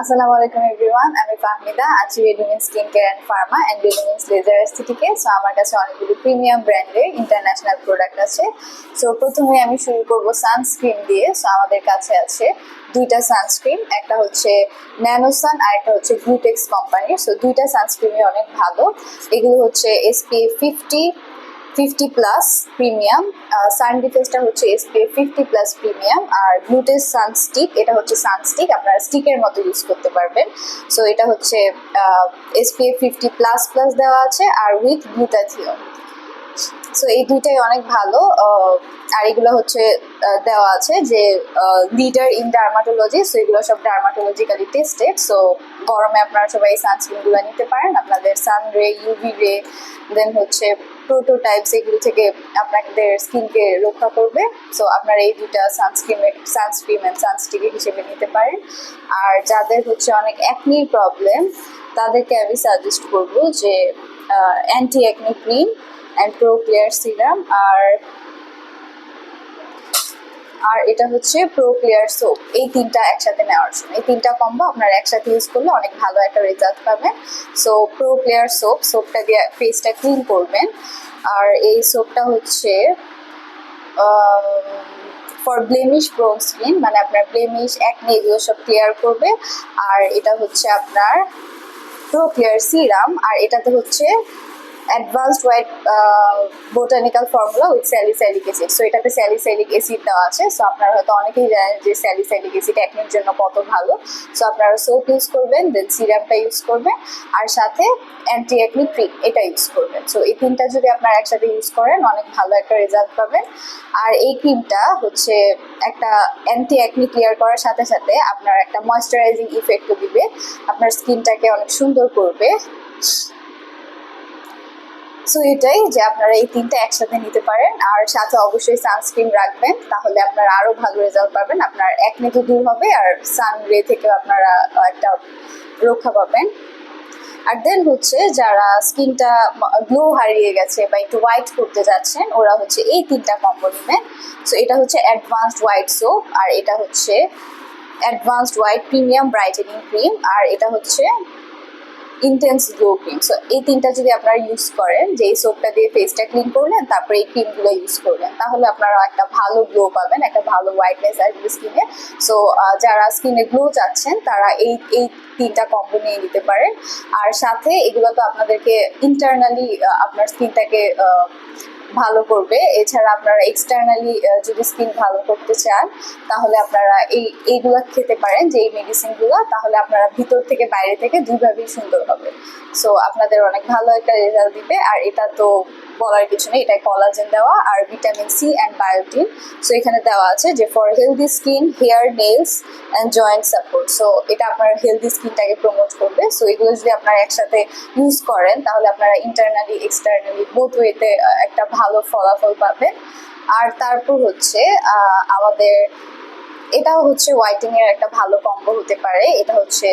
আসসালামু আলাইকুম এভরিওয়ান, আমি ফাহমিদা, আছি readymade skin care and pharma and readymade laser এস্থেটিকে so আমার কাছে অনেকগুলো প্রিমিয়াম ব্র্যান্ডের ইন্টারন্যাশনাল প্রোডাক্ট আছে। সো প্রথমে আমি শুরু করব সানস্ক্রিন দিয়ে। সো আমাদের কাছে আছে দুইটা সানস্ক্রিন একটা হচ্ছে ন্যানোসান আর একটা হচ্ছে গ্লুটেক্স কোম্পানির সো দুইটা সানস্ক্রিনই অনেক ভালো। এগুলো হচ্ছে SPF fifty fifty plus premium sun ডিফেন্সটা হচ্ছে এসপিএফ ফিফটি প্লাস প্রিমিয়াম আর গ্লুটেস সানস্টিক এটা হচ্ছে সানস্টিক আপনারা স্টিকের মতো ইউজ করতে পারবেন। সো এটা হচ্ছে এসপিএফ ফিফটি প্লাস প্লাস দেওয়া আছে, আর উইথ গ্লুটাথিয়ন সো এই দুইটাই অনেক ভালো আর এগুলো হচ্ছে দেওয়া আছে যে লিডার ইন ডার্মাটোলজি সো এগুলো সব ডার্মাটোলজিক্যালি টেস্টেড সো গরমে আপনারা সবাই সানস্ক্রিনগুলো নিতে পারেন, আপনাদের সান রে ইউভি রে দেন হচ্ছে প্রোটোটাইপস এগুলো থেকে আপনাদের স্কিনকে রক্ষা করবে। সো আপনারা এই দুইটা সানস্ক্রিন সানস্ক্রিন অ্যান্ড সানস্টিক হিসেবে নিতে পারেন। আর যাদের হচ্ছে অনেক অ্যাকনির প্রবলেম তাদেরকে আমি সাজেস্ট করব যে anti acne cream and pro clear serum আর আর এটা হচ্ছে প্রো ক্লিয়ার সোপ এই তিনটা একসাথে নেওয়ার জন্য। এই তিনটা কম্বো আপনারা একসাথে ইউজ করলে অনেক ভালো একটা রেজাল্ট পাবেন। সো প্রো ক্লিয়ার সোপ সোপটা দিয়ে ফেসটা ক্লিন করবেন। আর এই সোপটা হচ্ছে ফর ব্লেমিশ ব্রোন স্কিন মানে আপনার ব্লেমিশ একনি এগুলো সব ক্লিয়ার করবে। আর এটা হচ্ছে আপনার প্রো ক্লিয়ার সিরাম আর এটাতে হচ্ছে advanced white botanical formula with salicylic acid so এটাতে স্যালিসাইলিক অ্যাসিড দেওয়া আছে। সো আপনারা হয়তো অনেকেই জানেন যে স্যালিসাইলিক অ্যাসিড একনির জন্য কত ভালো। সো আপনারা সোপ ইউজ করবেন দেন সিরামটা ইউজ করবেন, আর সাথে অ্যান্টি অ্যাকনি ক্রিম এটা ইউজ করবেন। সো এই তিনটা যদি আপনারা একসাথে ইউজ করেন, অনেক ভালো একটা রেজাল্ট পাবেন। আর এই ক্রিমটা হচ্ছে একটা অ্যান্টি অ্যাকনি ক্লিয়ার করার সাথে সাথে আপনার একটা ময়শ্চারাইজিং ইফেক্টও দিবে। আপনার স্কিনটাকে অনেক সুন্দর করবে। সো এটাই যে আপনারা এই তিনটা একসাথে নিতে পারেন। আর সাথে অবশ্যই সানস্ক্রিন রাখবেন, তাহলে আপনারা আরও ভালো রেজাল্ট পাবেন। আপনার এক তো দূর হবে, আর সান রে থেকে আপনারা একটা রক্ষা পাবেন। আর দেন হচ্ছে যারা স্কিনটা গ্লো হারিয়ে গেছে বা একটু হোয়াইট করতে যাচ্ছেন, ওরা হচ্ছে এই তিনটা কম্বো নেবেন। সো এটা হচ্ছে অ্যাডভান্সড হোয়াইট সোপ আর এটা হচ্ছে advanced white premium brightening cream আর এটা হচ্ছে ইন্টেন্স গ্লো ক্রিম সো এই তিনটা যদি আপনারা ইউজ করেন, যে এই সোপটা দিয়ে ফেসটা ক্লিন করলেন, তারপরে এই ক্রিমগুলো ইউজ করলেন, তাহলে আপনারা একটা ভালো গ্লো পাবেন, একটা ভালো হোয়াইটনেস আসবে স্কিনে সো যারা স্কিনে গ্লো চাচ্ছেন, তারা এই এই তিনটা কম্বো নিয়ে নিতে পারেন আর সাথে এগুলো তো আপনাদেরকে ইন্টারনালি আপনার স্কিনটাকে ভালো করবে। এছাড়া আপনারা এক্সটার্নালি যদি স্কিন ভালো করতে চান, তাহলে আপনারা এই, এইগুলো খেতে পারেন, যে এই মেডিসিনগুলো তাহলে আপনারা ভিতর থেকে বাইরে থেকে দুইভাবেই সুন্দর হবে। সো আপনাদের অনেক ভালো একটা রেজাল্ট দিবে। আর এটা তো বলার কিছু নেই এটা কলাজেন দেওয়া আর vitamin C and biotin so এখানে দেওয়া আছে যে for healthy skin hair nails and joint support so এটা আপনার হেলদি স্কিনটাকে প্রমোট করবে। সো এগুলো যদি আপনারা একসাথে ইউজ করেন, তাহলে আপনারা ইন্টারনালি এক্সটার্নালি বোথ ওয়েতে একটা ভালো ফলাফল পাবেন। আর তারপর হচ্ছে আমাদের, এটাও হচ্ছে হোয়াইটিং এর একটা ভালো কম্বো হতে পারে। এটা হচ্ছে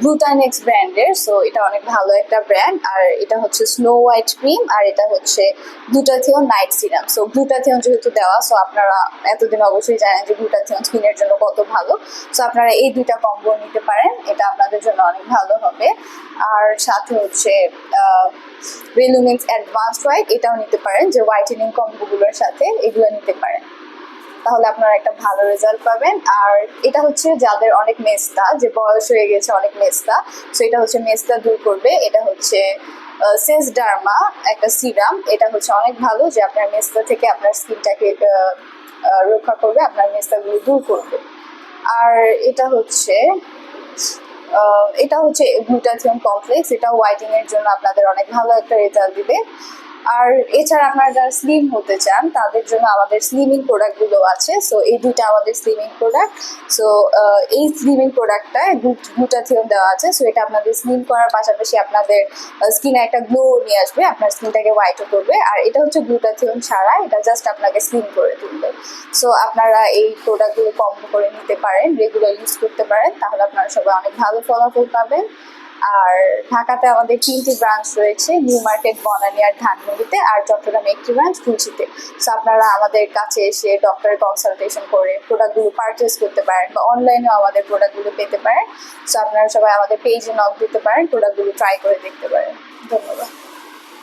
গ্লুটানেক্স ব্র্যান্ডের সো এটা অনেক ভালো একটা ব্র্যান্ড আর এটা হচ্ছে স্নো হোয়াইট ক্রিম আর এটা হচ্ছে glutathione night serum so glutathione যেহেতু দেওয়া সো আপনারা এতদিন অবশ্যই জানেন যে গ্লুটাথিয়ন স্কিনের জন্য কত ভালো। সো আপনারা এই দুইটা কম্বো নিতে পারেন, এটা আপনাদের জন্য অনেক ভালো হবে। আর সাথে হচ্ছে রেলুমিক্স অ্যাডভান্স হোয়াইট এটাও নিতে পারেন, যে হোয়াইটেনিং কম্বোগুলোর সাথে এগুলো নিতে পারেন। তাহলে আপনারা একটা ভালো রেজাল্ট পাবেন। আর এটা হচ্ছে যাদের অনেক মেস্তা, যে বয়স হয়ে গেছে অনেক মেস্তা সো এটা হচ্ছে মেস্তা দূর করবে। এটা হচ্ছে সেস ডার্মা একটা সিরাম এটা হচ্ছে অনেক ভালো যে আপনার মেস্তা থেকে আপনার স্কিনটাকে রক্ষা করবে, আপনার মেস্তাগুলো দূর করবে। আর এটা হচ্ছে এটা হচ্ছে গ্লুটাথিয়ন কমপ্লেক্স। এটা হোয়াইটিং এর জন্য আপনাদের অনেক ভালো একটা রেজাল্ট দিবে। আর এছাড়া আপনারা যারা স্লিম হতে চান, তাদের জন্য আমাদের স্লিমিং প্রোডাক্টগুলো আছে। সো এই দুইটা আমাদের স্লিমিং প্রোডাক্ট সো এই স্লিমিং প্রোডাক্টটায় গ্লুটাথিয়ন দেওয়া আছে। সো এটা আপনাদের স্লিম করার পাশাপাশি আপনাদের স্কিনে একটা গ্লো নিয়ে আসবে। আপনার স্কিনটাকে হোয়াইটও করবে। আর এটা হচ্ছে গ্লুটাথিয়ন ছাড়া। এটা জাস্ট আপনাকে স্লিম করে তুলবে। সো আপনারা এই প্রোডাক্টগুলো কম করে নিতে পারেন রেগুলার ইউজ করতে পারেন। তাহলে আপনারা সবাই অনেক ভালো ফলাফল পাবেন। আর ঢাকাতে আমাদের তিনটি ব্রাঞ্চ রয়েছে নিউ মার্কেট বনানী আর ধানমন্ডিতে আর চট্টগ্রামে একটি ব্রাঞ্চ তুলসিতে সো আপনারা আমাদের কাছে এসে ডক্টর কনসালটেশন করে প্রোডাক্টগুলো পারচেস করতে পারেন বা অনলাইনেও আমাদের প্রোডাক্টগুলো পেতে পারেন। সো আপনারা সবাই আমাদের পেজে নক দিতে পারেন প্রোডাক্টগুলো ট্রাই করে দেখতে পারেন। ধন্যবাদ।